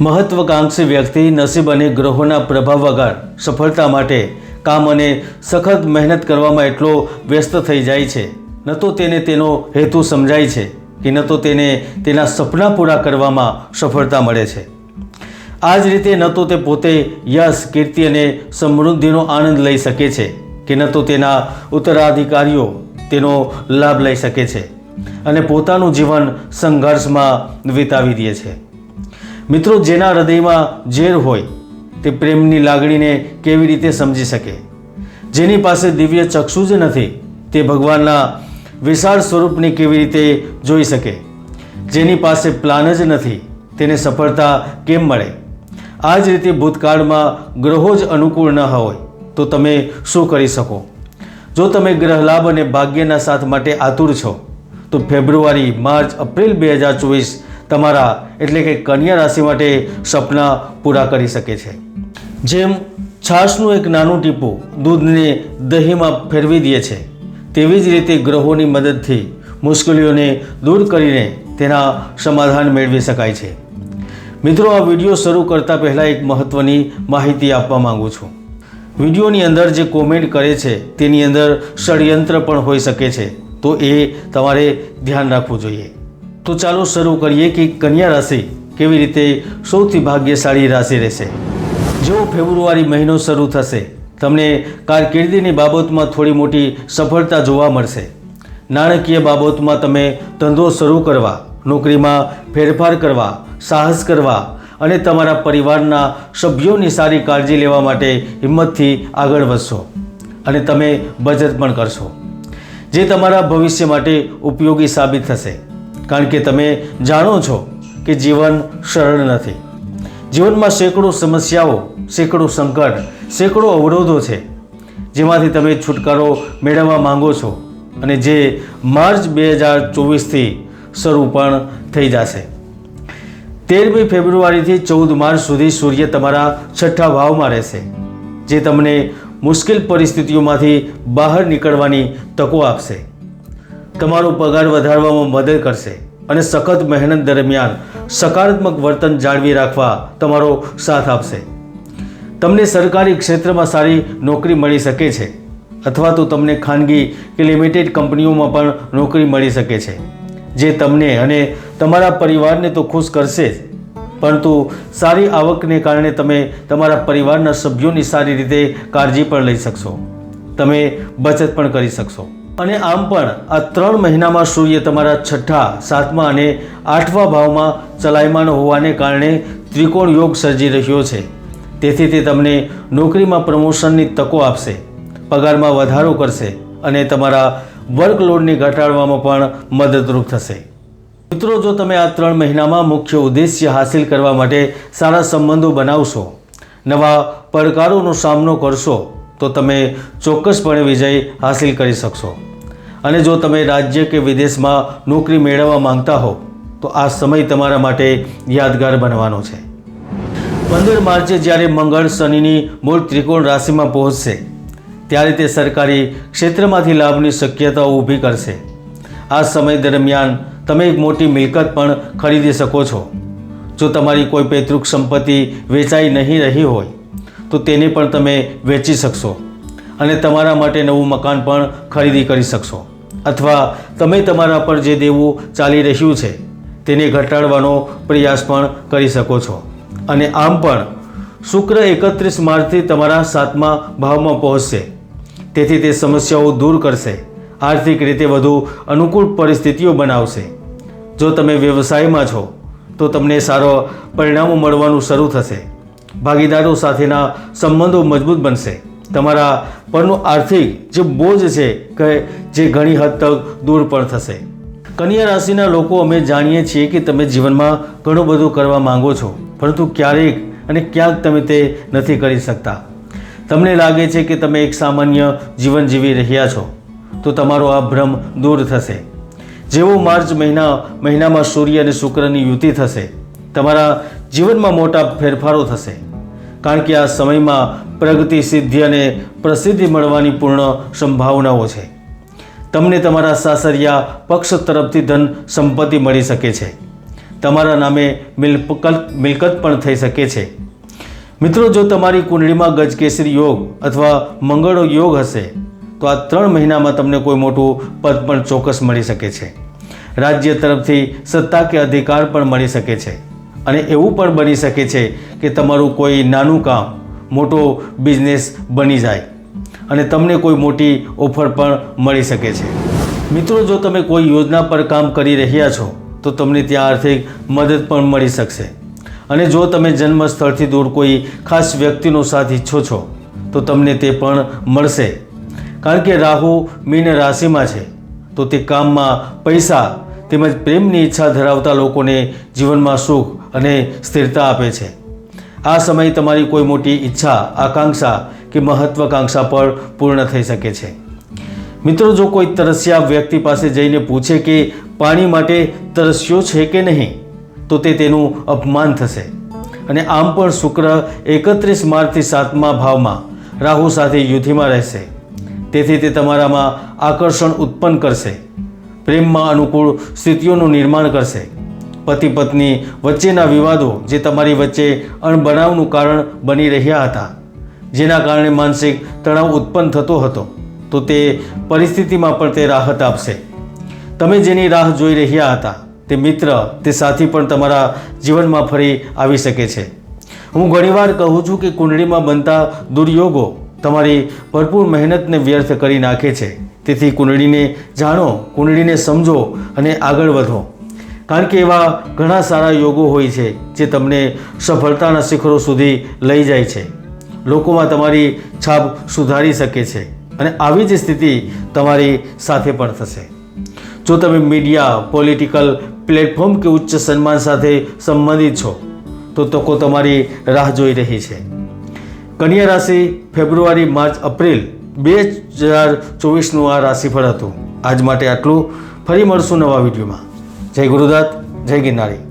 મહત્વકાંક્ષી વ્યક્તિ નસીબ અને ગ્રહોના પ્રભાવ વગર સફળતા માટે કામ અને સખત મહેનત કરવામાં એટલો વ્યસ્ત થઈ જાય છે. ન તો તેને તેનો હેતુ સમજાય છે કે ન તો તેને તેના સપના પૂરા કરવામાં સફળતા મળે છે. આ જ રીતે ન તો તે પોતે યશ, કીર્તિ અને સમૃદ્ધિનો આનંદ લઈ શકે છે કે ન તો તેના ઉત્તરાધિકારીઓ તેનો લાભ લઈ શકે છે અને પોતાનું જીવન સંઘર્ષમાં વિતાવી દે છે. મિત્રો, જેના હૃદયમાં ઝેર હોય, તે પ્રેમની લાગણીને કેવી રીતે સમજી શકે? જેની પાસે દિવ્ય ચક્ષુ જ નથી, તે ભગવાનના વિશાળ સ્વરૂપને કેવી રીતે જોઈ શકે? જેની પાસે પ્લાન જ નથી, તેને સફળતા કેમ મળે? આ જ રીતે ભૂતકાળમાં ગ્રહો જ અનુકૂળ ન હોય, તો તમે શું કરી શકો? જો તમે ગ્રહ લાભ અને ભાગ્યના સાથ માટે આતુર છો, તો ફેબ્રુઆરી, માર્ચ, એપ્રિલ બે હજાર ચોવીસ તમારા એટલે કે કન્યા રાશિ માટે સપના પૂરા કરી શકે છે. જેમ છાશનું એક નાનું ટીપું દૂધને દહીંમાં ફેરવી દે છે, તેવી જ રીતે ગ્રહોની મદદથી મુશ્કેલીઓને દૂર કરીને તેના સમાધાન મેળવી શકાય છે. મિત્રો, આ વીડિયો શરૂ કરતાં પહેલાં એક મહત્ત્વની માહિતી આપવા માંગુ છું. વિડીયોની અંદર જે કોમેન્ટ કરે છે, તેની અંદર ષડયંત્ર પણ હોઈ શકે છે, તો એ તમારે ધ્યાન રાખવું જોઈએ. તો ચાલો શરૂ કરીએ કે કન્યા રાશિ કેવી રીતે સૌથી ભાગ્યશાળી રાશિ રહેશે? જેવો ફેબ્રુઆરી મહિનો શરૂ થશે, તમને કારકિર્દીની બાબતમાં થોડી મોટી સફળતા જોવા મળશે. નાણાકીય બાબતમાં તમે ધંધો શરૂ કરવા, નોકરીમાં ફેરફાર કરવા, સાહસ કરવા અને તમારા પરિવારના સભ્યોની સારી કાળજી લેવા માટે હિંમતથી આગળ વધશો અને તમે બચત પણ કરશો. જે તમારા ભવિષ્ય માટે ઉપયોગી સાબિત થશે. કારણ કે તમે જાણો છો કે જીવન સરળ નથી. જીવનમાં સેંકડો સમસ્યાઓ, સેંકડો સંકટ, સેંકડો અવરોધો છે, જેમાંથી તમે છુટકારો મેળવવા માંગો છો અને જે માર્ચ બે હજાર ચોવીસથી શરૂ પણ થઈ જશે. તેરમી ફેબ્રુઆરીથી ચૌદ માર્ચ સુધી સૂર્ય તમારા છઠ્ઠા ભાવમાં રહેશે, જે તમને મુશ્કેલ પરિસ્થિતિઓમાંથી બહાર નીકળવાની તકો આપશે. તમારો પગાર વધારવામાં મદદ કરશે અને સખત મહેનત દરમિયાન સકારાત્મક વર્તન જાળવી રાખવા તમારો સાથ આપશે. તમને સરકારી ક્ષેત્રમાં સારી નોકરી મળી શકે છે અથવા તો તમને ખાનગી કે લિમિટેડ કંપનીઓમાં પણ નોકરી મળી શકે છે, જે તમને અને તમારા પરિવારને તો ખુશ કરશે જ. પરંતુ સારી આવકને કારણે તમે તમારા પરિવારના સભ્યોની સારી રીતે કાળજી પણ લઈ શકશો. તમે બચત પણ કરી શકશો. અને આમ પણ આ ત્રણ મહિનામાં સૂર્ય તમારા છઠ્ઠા, સાતમા અને આઠમા ભાવમાં ચલાયમાન હોવાને કારણે ત્રિકોણ યોગ સર્જી રહ્યો છે. તેથી તે તમને નોકરીમાં પ્રમોશનની તકો આપશે, પગારમાં વધારો કરશે અને તમારા વર્કલોડને ઘટાડવામાં પણ મદદરૂપ થશે. મિત્રો, જો તમે આ ત્રણ મહિનામાં મુખ્ય ઉદ્દેશ્ય હાંસિલ કરવા માટે સારા સંબંધો બનાવશો, નવા પડકારોનો સામનો કરશો તો તમે ચોક્કસપણે વિજય હાંસિલ કરી શકશો. અને જો તમે રાજ્ય કે વિદેશમાં નોકરી મેળવવા માંગતા હો, તો આ સમય તમારા માટે યાદગાર બનવાનો છે. પંદર માર્ચે જ્યારે મંગળ શનિની મૂળ ત્રિકોણ રાશિમાં પહોંચશે, ત્યારે તે સરકારી ક્ષેત્રમાંથી લાભની શક્યતાઓ ઊભી કરશે. આ સમય દરમિયાન તમે એક મોટી મિલકત પણ ખરીદી શકો છો. જો તમારી કોઈ પૈતૃક સંપત્તિ વેચાઈ નહીં રહી હોય તો તેને પણ તમે વેચી શકશો. અને તમારા માટે નવું મકાન પણ ખરીદી કરી શકશો. અથવા તમે તમારા પર જે દેવું ચાલી રહ્યું છે, તેને ઘટાડવાનો પ્રયાસ પણ કરી શકો છો. અને આમ પણ, શુક્ર એકત્રીસ માર્ચથી તમારા સાતમા ભાવમાં પહોંચશે. તેથી તે સમસ્યાઓ દૂર કરશે. આર્થિક રીતે વધુ અનુકૂળ પરિસ્થિતિઓ બનાવશે. જો તમે વ્યવસાયમાં છો, તો તમને સારો પરિણામો મળવાનું શરૂ થશે. ભાગીદારો સાથેના સંબંધો મજબૂત બનશે. તમારા પરનો આર્થિક જે બોજ છે કે જે ઘણી હદ તક દૂર પણ થશે. કન્યા રાશિના લોકો અમે જાણીએ છીએ કે તમે જીવનમાં ઘણું બધું કરવા માંગો છો, પરંતુ ક્યારેક અને ક્યાંક તમે તે નથી કરી શકતા. તમને લાગે છે કે તમે એક સામાન્ય જીવન જીવી રહ્યા છો, તો તમારો આ ભ્રમ દૂર થશે. જેવો માર્ચ મહિના, મહિનામાં સૂર્ય અને શુક્રની યુતિ થશે, તમારા જીવનમાં મોટા ફેરફારો થશે. કારણ કે આ સમયમાં પ્રગતિ, સિદ્ધિ અને પ્રસિદ્ધિ મળવાની પૂર્ણ સંભાવનાઓ છે. તમને તમારા સાસરિયા પક્ષ તરફથી ધન, સંપત્તિ મળી શકે છે. તમારા નામે મિલકત મિલકત પણ થઈ શકે છે. મિત્રો, જો તમારી કુંડળીમાં ગજકેસરી યોગ અથવા મંગળો યોગ હશે, તો આ ત્રણ મહિનામાં તમને કોઈ મોટું પદ પણ ચોક્કસ મળી શકે છે. રાજ્ય તરફથી સત્તા કે અધિકાર પણ મળી શકે છે. અને એવું પણ બની શકે છે કે તમારું કોઈ નાનું કામ, મોટો બિઝનેસ બની જાય અને તમને કોઈ મોટી ઓફર પણ મળી શકે છે. મિત્રો, જો તમે કોઈ યોજના પર કામ કરી રહ્યા છો, તો તમને ત્યાં આર્થિક મદદ પણ મળી શકશે. અને જો તમે જન્મ સ્થળથી દૂર કોઈ ખાસ વ્યક્તિનો સાથ ઈચ્છો છો, તો તમને તે પણ મળશે. કારણ કે રાહુ મીન રાશિમાં છે, તો તે કામમાં પૈસા તેમજ પ્રેમની ઈચ્છા ધરાવતા લોકોને જીવનમાં સુખ અને સ્થિરતા આપે છે. આ સમય તમારી કોઈ મોટી ઈચ્છા, આકાંક્ષા કે મહત્વાકાંક્ષા પણ પૂર્ણ થઈ શકે છે. મિત્રો, જો કોઈ તરસ્યા વ્યક્તિ પાસે જઈને પૂછે કે પાણી માટે તરસ્યો છે કે નહીં, તો તે તેનું અપમાન થશે. અને આમ પણ શુક્ર એકત્રીસ માર્ચથી સાતમા ભાવમાં રાહુ સાથે યુદ્ધિમાં રહેશે. તેથી તે તમારામાં આકર્ષણ ઉત્પન્ન કરશે. પ્રેમમાં અનુકૂળ સ્થિતિઓનું નિર્માણ કરશે. પતિ પત્ની વચ્ચેના વિવાદો જે તમારી વચ્ચે અણબનાવનું કારણ બની રહ્યા હતા, જેના કારણે માનસિક તણાવ ઉત્પન્ન થતો હતો, તો તે પરિસ્થિતિમાં પણ તે રાહત આપશે. તમે જેની રાહ જોઈ રહ્યા હતા, તે મિત્ર, તે સાથી પણ તમારા જીવનમાં ફરી આવી શકે છે. હું ઘણીવાર કહું છું કે કુંડળીમાં બનતા દુર્યોગો તમારી ભરપૂર મહેનતને વ્યર્થ કરી નાખે છે. તેથી કુંડળીને જાણો, કુંડળીને સમજો અને આગળ વધો. કારણ કે એવા ઘણા સારા યોગો હોય છે જે તમને સફળતાના શિખરો સુધી લઈ જાય છે. લોકોમાં તમારી છાપ સુધારી શકે છે અને આવી જ સ્થિતિ તમારી સાથે પણ થશે. જો તમે મીડિયા, પોલિટિકલ પ્લેટફોર્મ કે ઉચ્ચ સન્માન સાથે સંબંધિત છો, તો તકો તમારી રાહ જોઈ રહી છે. કન્યા રાશિ ફેબ્રુઆરી, માર્ચ, એપ્રિલ બે હજાર ચોવીસનું આ રાશિફળ હતું. આજ માટે આટલું. ફરી મળશું નવા વિડીયોમાં. જય ગુરુદત્ત જય ગિરનારી.